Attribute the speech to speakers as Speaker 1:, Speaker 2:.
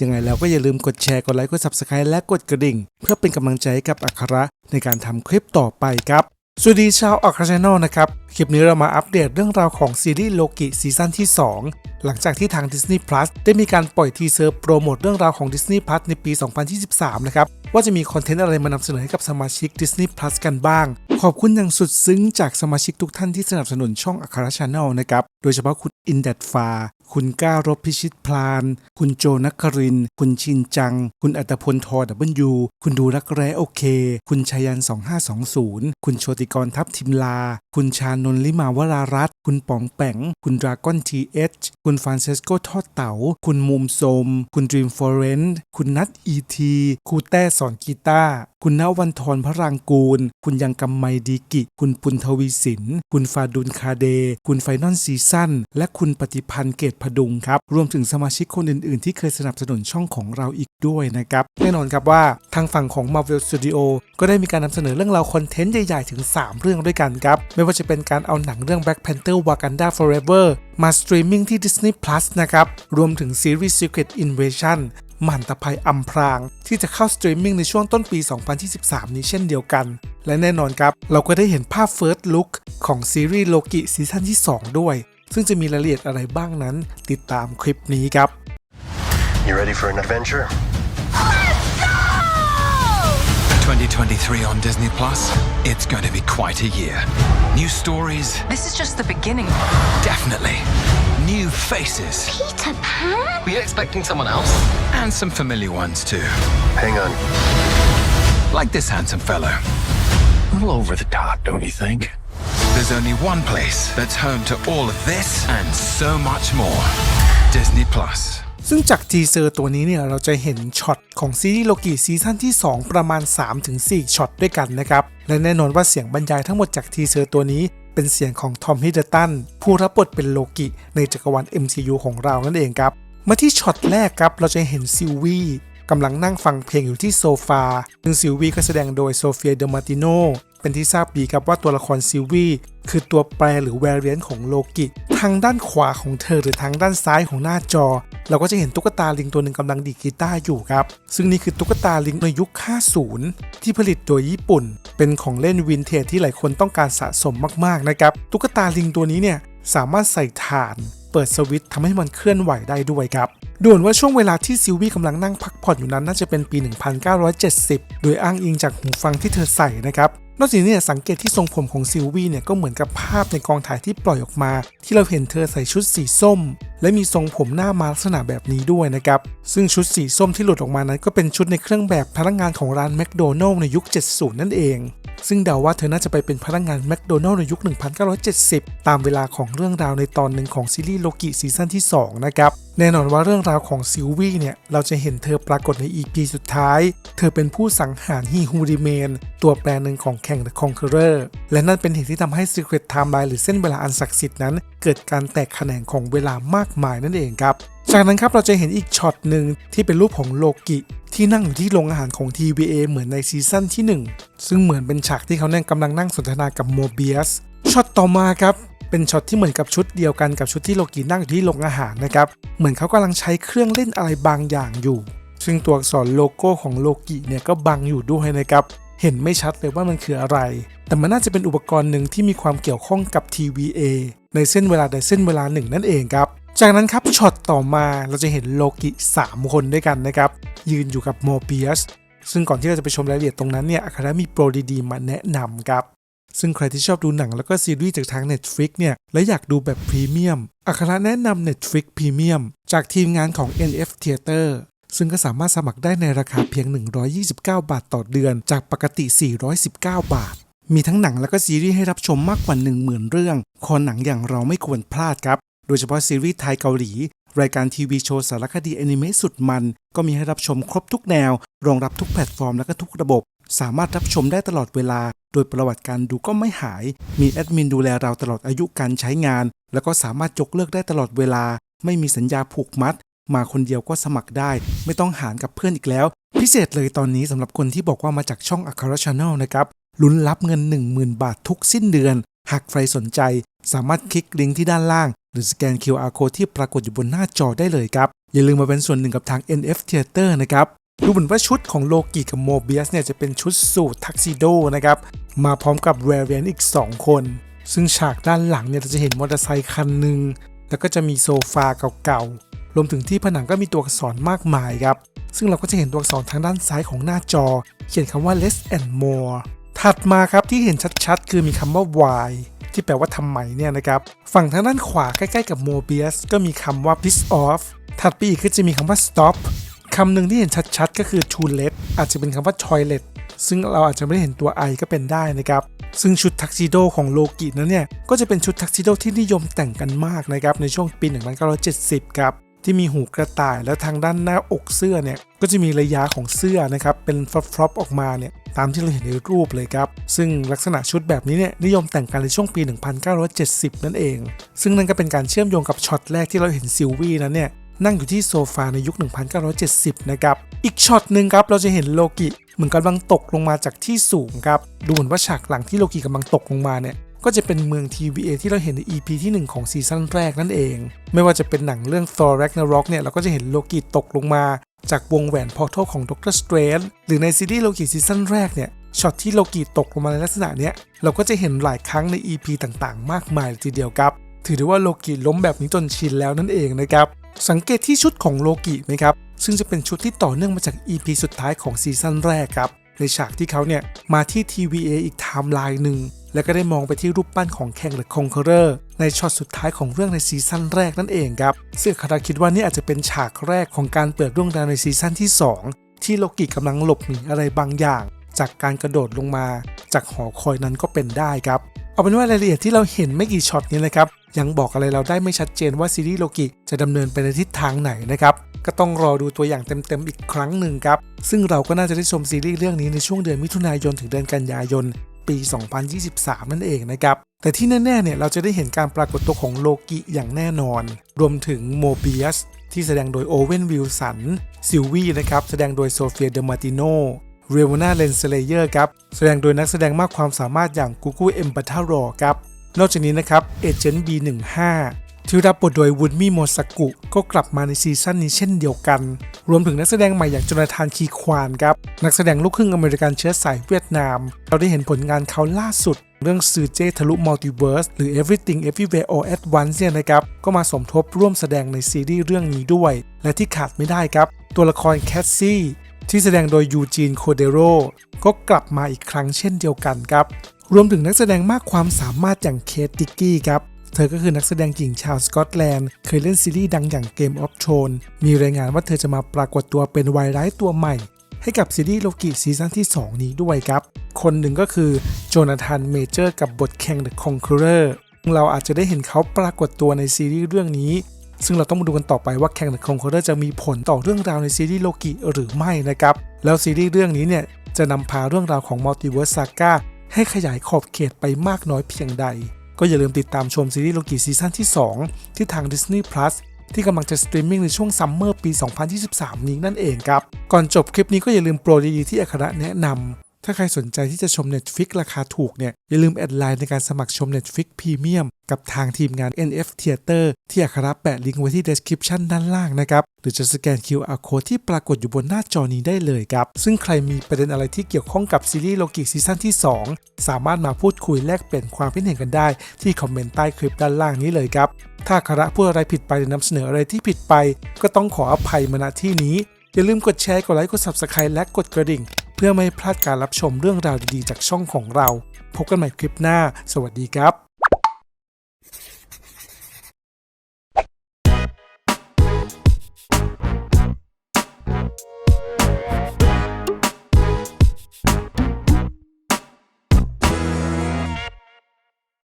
Speaker 1: ยังไงแล้วก็อย่าลืมกดแชร์ กดไลค์ กด Subscribe และกดกระดิ่ง เพื่อเป็นกำลังใจให้กับอัคระในการทำคลิปต่อไปครับ สวัสดีชาวอัคราชแนลนะครับ คลิปนี้เรามาอัปเดตเรื่องราวของซีรีส์โลกิซีซั่นที่ 2 หลังจากที่ทาง Disney Plus ได้มีการปล่อยทีเซอร์โปรโมทเรื่องราวของ Disney Plus ในปี 2023 นะครับ ว่าจะมีคอนเทนต์อะไรมานำเสนอให้กับสมาชิก Disney Plus กันบ้าง ขอบคุณอย่างสุดซึ้งจากสมาชิกทุกท่านที่สนับสนุนช่องอัครชาแนลนะครับ โดยเฉพาะคุณอินเดดฟา คุณก้ารบพิชิตพลาน คุณโจนักคริน คุณชินจัง คุณอัตพลทอดับเบิลยู คุณดูรักแร้โอเค คุณชายัน 2520 คุณโชติกรทัพทิมลา คุณชานนลิมาวรารัตคุณป๋องแป๋ง คุณดราก้อนทีเอชคุณฟรานเซสโกทอดเต๋า คุณมุมโสม คุณดรีมฟอเรนต์คุณนัทอีทีครูแต้สอนกีตาร์คุณนวันทรพระรางกูล คุณยังกำไมดีกิ คุณปุณทวีสิน คุณฟาดุลคาเด คุณไฟนอลซีซั่น และคุณปฏิพันธ์เกตพดุงครับ รวมถึงสมาชิกคนอื่น ๆ ที่เคยสนับสนุนช่องของเราอีกด้วยนะครับ แน่นอนครับว่าทางฝั่งของ Marvel Studio ก็ได้มีการนำเสนอเรื่องราวคอนเทนต์ใหญ่ ๆ ถึง 3 เรื่องด้วยกันครับ ไม่ว่าจะเป็นการเอาหนังเรื่อง Black Panther Wakanda Forever มาสตรีมมิ่งที่ Disney Plus นะครับ รวมถึงซีรีส์ Secret Invasion มหันตภัยอัมพราง ที่จะเข้าสตรีมมิ่งในช่วงต้นปี 2023 นี้เช่นเดียวกัน และแน่นอนครับ เราก็ได้เห็นภาพ First Look ของซีรีส์โลกิซีซั่นที่ 2 ด้วย ซึ่งจะมีรายละเอียดอะไรบ้างนั้น ติดตามคลิปนี้ครับ
Speaker 2: You ready for an adventure?
Speaker 3: 2023 on Disney Plus. It's going to be quite a year. New stories,
Speaker 4: This is just the beginning.
Speaker 3: definitely. New faces,
Speaker 5: Peter Pan?
Speaker 6: Were you expecting someone else?
Speaker 3: and some familiar ones too.
Speaker 2: Hang on.
Speaker 3: Like this handsome fellow.
Speaker 6: A little over the top, don't you think?
Speaker 3: There's only one place that's home to all of this and so much more Disney Plus.
Speaker 1: ซึ่งจากทีเซอร์ตัวนี้เนี่ยเราจะเห็นช็อตของซีรีส์โลกิซีซั่นที่ 2 ประมาณ 3-4 ช็อตด้วยกันนะครับ และแน่นอนว่าเสียงบรรยายทั้งหมดจากทีเซอร์ตัวนี้ เป็นเสียงของทอมฮิดเดอร์ตันผู้รับบทเป็นโลกิในจักรวาล MCU ของเรานั่นเองครับ มาที่ช็อตแรกครับเราจะเห็นซิลวีกำลังนั่งฟังเพลงอยู่ที่โซฟาซึ่งซิลวีก็แสดงโดยโซเฟียเดอมาติโน เป็นที่ทราบดีครับว่าตัวละครซิลวี่คือตัวแปรหรือแวรเรียนของโลกิ ทางด้านขวาของเธอหรือทางด้านซ้ายของหน้าจอ เราก็จะเห็นตุ๊กตาลิงตัวหนึ่งกำลังดีกีตาร์อยู่ครับ ซึ่งนี่คือตุ๊กตาลิงในยุค 50 ที่ผลิตโดยญี่ปุ่น เป็นของเล่นวินเทจที่หลายคนต้องการสะสมมากๆนะครับ ตุ๊กตาลิงตัวนี้เนี่ยสามารถใส่ถ่านเปิดสวิตช์ทำให้มันเคลื่อนไหวได้ด้วยครับด่วนว่าช่วงเวลาที่ซิลวี่กำลังนั่งพักผ่อนอยู่นั้นน่าจะเป็นปี 1970 โดยอ้างอิงจากหูฟังที่เธอใส่นะครับ นอกจากนี้สังเกตที่ทรงผมของซิลวี่เนี่ยก็เหมือนกับภาพในกองถ่ายที่ปล่อยออกมา ที่เราเห็นเธอใส่ชุดสีส้ม และมีทรงผมหน้ามาลักษณะแบบนี้ด้วยนะครับ ซึ่งชุดสีส้มที่หลุดออกมานั้นก็เป็นชุดในเครื่องแบบพนักงานของร้านแมคโดนัลล์ในยุค 70 นั่นเอง ซึ่งเดาว่าเธอน่าจะไปเป็นพนักงานแมคโดนัลล์ในยุค 1970 ตามเวลาของเรื่องราวในตอนหนึ่งของซีรีส์โลกิซีซั่นที่ 2 นะครับ แน่นอนว่าเรื่องราวของซิลวี่เนี่ย เราจะเห็นเธอปรากฏใน EP สุดท้าย เธอเป็นผู้สังหารฮีฮูริเมน ตัวแปรหนึ่งของแข่ง The Conqueror และนั่นเป็นเหตุที่ทำให้ Secret Timeline หรือเส้นเวลาอันศักดิ์สิทธิ์นั้น เกิดการแตกแขนงของเวลามากมายนั่นเองครับ จากนั้นครับเราจะเห็นอีกช็อตหนึ่งที่เป็นรูปของโลกิที่นั่งอยู่ที่โรงอาหารของ TVA เหมือนในซีซั่นที่ 1 ซึ่งเหมือนเป็นฉากที่เขาเนี่ยกำลังนั่งสนทนากับโมเบียสช็อตต่อมาครับ เป็นช็อตที่เหมือนกับชุดเดียวกันกับชุดที่โลกินั่งอยู่ที่โรงอาหารนะครับ เหมือนเขากำลังใช้เครื่องเล่นอะไรบางอย่างอยู่ ซึ่งตัวอักษรโลโก้ของโลกิเนี่ยก็บังอยู่ด้วยนะครับ เห็นไม่ชัดเลยว่ามันคืออะไร แต่มันน่าจะเป็นอุปกรณ์หนึ่งที่มีความเกี่ยวข้องกับ TVA ในเส้นเวลาใดเส้นเวลาหนึ่งนั่นเองครับ จากนั้นครับช็อตต่อมาเราจะเห็นโลกิ3 คนด้วยกันนะครับ ยืนอยู่กับโมเบียสซึ่งก่อนที่เราจะไปชมรายละเอียดตรงนั้นเนี่ยอาคาระมีโปรดีๆมาแนะนำครับ ซึ่งใครที่ชอบดูหนังแล้วก็ซีรีส์จากทาง Netflix เนี่ย และอยากดูแบบพรีเมียมอาคระแนะนำ Netflix Premium จากทีมงานของ NF Theater ซึ่งก็สามารถสมัครได้ในราคาเพียง 129 บาทต่อเดือน จากปกติ 419 บาท มีทั้งหนังแล้วก็ซีรีส์ให้รับชมมากกว่า 10,000 เรื่อง คอหนังอย่างเราไม่ควรพลาดครับ โดยเฉพาะซีรีส์ไทยเกาหลี รายการทีวีโชว์สารคดีแอนิเมะสุดมัน ก็มีให้รับชมครบทุกแนว รองรับทุกแพลตฟอร์มและก็ทุกระบบ สามารถรับชมได้ตลอดเวลา โดยประวัติการดูก็ไม่หาย มีแอดมินดูแลเราตลอดอายุการใช้งาน แล้วก็สามารถยกเลิกได้ตลอดเวลา ไม่มีสัญญาผูกมัด มาคนเดียวก็สมัครได้ ไม่ต้องหารกับเพื่อนอีกแล้ว พิเศษเลยตอนนี้สำหรับคนที่บอกว่ามาจากช่อง a k a r a Channel นะครับลุ้นรับเงิน 10,000 บาททุกสิ้นเดือน หากใครสนใจ สามารถคลิกลิงก์ที่ด้านล่าง หรือสแกน QR code ที่ปรากฏอยู่บนหน้าจอได้เลยครับ อย่าลืมมาเป็นส่วนหนึ่งกับทาง NF Theater นะครับ ดูเหมือนว่าชุดของโลกิกับโมเบียสเนี่ยจะเป็นชุดสูททักซิโดนะครับ มาพร้อมกับแวร์เรียนอีก 2 คน ซึ่งฉากด้านหลังเนี่ยเราจะเห็นมอเตอร์ไซคันหนึ่งแล้วก็จะมีโซฟาเก่าๆ รวมถึงที่ผนังก็มีตัวอักษรมากมายครับ ซึ่งเราก็จะเห็นตัวอักษรทางด้านซ้ายของหน้าจอ เขียนคำว่า less and more ถัดมาครับที่เห็นชัดๆ คือมีคำว่า why ที่แปลว่าทำไมเนี่ยนะครับ ฝั่งทางด้านขวาใกล้ๆกับ Mobius ก็มีคำว่า piss off ถัดไปอีกก็จะมีคำว่า stop คำหนึ่งที่เห็นชัดๆ ก็คือ to let อาจจะเป็นคำว่า toilet ซึ่งเราอาจจะไม่ได้เห็นตัว i ก็เป็นได้นะครับ ซึ่งชุดทักซิโดของโลกินั้นเนี่ย ก็จะเป็นชุดทักซิโดที่นิยมแต่งกันมากนะครับ ในช่วงปี 1970 ครับ ที่มีหูกระต่ายแล้วทางด้านหน้าอกเสื้อเนี่ย ก็จะมีระยะของเสื้อนะครับ เป็นฟลอปๆออกมาเนี่ยตามที่เราเห็นในรูปเลยครับ ซึ่งลักษณะชุดแบบนี้เนี่ยนิยมแต่งกันในช่วงปี 1970 นั่นเอง ซึ่งนั่นก็เป็นการเชื่อมโยงกับช็อตแรกที่เราเห็นซิลวี่นั้นเนี่ย นั่งอยู่ที่โซฟาในยุค 1970 นะครับ อีกช็อตหนึ่งครับ เราจะเห็นโลกิเหมือนกำลังตกลงมาจากที่สูงครับ ดูเหมือนว่าฉากหลังที่โลกิกำลังตกลงมาเนี่ย ก็จะเป็นเมือง TVA ที่เราเห็นใน EP ที่ 1 ของซีซั่นแรกนั่นเอง ไม่ว่าจะเป็นหนังเรื่อง Thor Ragnarok เนี่ย เราก็จะเห็นโลกิตกลงมา จากวงแหวนพอร์ทัลของ Doctor Strange หรือในซีรีส์โลกิซีซั่นแรกเนี่ย ช็อตที่โลกิตกลงมาในลักษณะเนี้ย เราก็จะเห็นหลายครั้งใน EP ต่างๆ มากมายทีเดียวครับ ถือได้ว่าโลกิล้มแบบนี้จนชินแล้วนั่นเองนะครับ สังเกตที่ชุดของโลกิไหมครับ ซึ่งจะเป็นชุดที่ต่อเนื่องมาจาก EP สุดท้ายของซีซั่นแรกครับ ในฉากที่เขาเนี่ยมาที่ TVA อีกไทม์ไลน์หนึ่ง แล้วก็ได้มองไปที่รูปปั้นของแข่งหรือคองเคอร์ในช็อตสุดท้ายของเรื่องในซีซั่นแรกนั่นเองครับซึ่งคาราคิดว่านี่อาจจะเป็นฉากแรกของการเปิดเรื่องราวในซีซั่นที่ 2 ที่โลกิกำลังหลบหนีอะไรบางอย่าง จากการกระโดดลงมา จากหอคอยนั้นก็เป็นได้ครับเอาเป็นว่ารายละเอียดที่เราเห็นไม่กี่ช็อตนี้นะครับ ยังบอกอะไรเราได้ไม่ชัดเจนว่าซีรีส์โลกิจะดำเนินไปในทิศทางไหนนะครับก็ต้องรอดูตัวอย่างเต็มๆอีกครั้งหนึ่งครับซึ่งเราก็น่าจะได้ชมซีรีส์เรื่องนี้ในช่วงเดือนมิถุนายนถึงเดือนกันยายนปี 2023 นั่นเองนะครับ แต่ที่แน่ๆ เนี่ยเราจะได้เห็นการปรากฏตัวของโลกิอย่างแน่นอน รวมถึงโมเบียสที่แสดงโดยโอเวนวิลสัน ซิลวีนะครับ แสดงโดยโซเฟียเดมาติโน เรวนาเลนเซเลเยอร์ครับ แสดงโดยนักแสดงมากความสามารถอย่างกูกูเอ็มบัตารอครับ นอกจากนี้นะครับเอเจนต์ B15 ที่รับบทโดยวุนมิโมสกุก็กลับมาในซีซั่นนี้เช่นเดียวกัน รวมถึงนักแสดงใหม่อย่างโจนาธานคีควานครับ นักแสดงลูกครึ่งอเมริกันเชื้อสายเวียดนาม เราได้เห็นผลงานเขาล่าสุด เรื่องซือเจทะลุมัลติเวิร์สหรือ Everything Everywhere All at Once เนี่ยนะครับ ก็มาสมทบร่วมแสดงในซีรีส์เรื่องนี้ด้วย และที่ขาดไม่ได้ครับ ตัวละครแคสซี่ที่แสดงโดยยูจีนโคเดโรก็กลับมาอีกครั้งเช่นเดียวกันครับ รวมถึงนักแสดงมากความสามารถอย่างเคทติกกี้ครับ เธอก็คือนักแสดงหญิงชาวสกอตแลนด์ เคยเล่นซีรีส์ดังอย่าง Game of Thrones มีรายงานว่าเธอจะมาปรากฏตัวเป็นวายร้ายตัวใหม่ ให้กับซีรีส์โลกิซีซั่นที่ 2 นี้ด้วยครับ คนหนึ่งก็คือโจนาธานเมเจอร์กับบทแข่ง The Conqueror เราอาจจะได้เห็นเขาปรากฏตัวในซีรีส์เรื่องนี้ ซึ่งเราต้องมาดูกันต่อไปว่าแข่ง The Conqueror จะมีผลต่อเรื่องราวในซีรีส์โลกิหรือไม่นะครับ แล้วซีรีส์เรื่องนี้เนี่ยจะนำพาเรื่องราวของ Multiverse Saga ให้ขยายขอบเขตไปมากน้อยเพียงใด ก็อย่าลืมติดตามชมซีรีส์โลกิซีซั่นที่ 2 ที่ทาง Disney Plus ที่กำลังจะสตรีมมิ่งในช่วงซัมเมอร์ปี 2023 นี้นั่นเองครับ ก่อนจบคลิปนี้ก็อย่าลืมโปรดีๆที่อัคระแนะนำ ถ้าใครสนใจที่จะชม Netflix ราคาถูกเนี่ย อย่าลืมแอดไลน์ในการสมัครชม Netflix Premium กับทางทีมงาน NF Theater ที่อัคระแปะลิงก์ไว้ที่ description ด้านล่างนะครับ หรือจะสแกน QR code ที่ปรากฏอยู่บนหน้าจอนี้ได้เลยครับ ซึ่งใครมีประเด็นอะไรที่เกี่ยวข้องกับซีรีส์โลกิซีซั่นที่ 2 สามารถมาพูดคุยแลกเปลี่ยนความคิดเห็นกันได้ ที่คอมเมนต์ใต้คลิปด้านล่างนี้เลยครับ ถ้าคระพูดอะไรผิดไปหรือนำเสนออะไรที่ผิดไป ก็ต้องขออภัยมาณที่นี้ อย่าลืมกดแชร์ กดไลค์ กด Subscribe และกดกระดิ่ง เพื่อไม่ให้พลาดการรับชมเรื่องราวดีๆ จากช่องของเรา พบกันใหม่คลิปหน้า สวัสดีครับ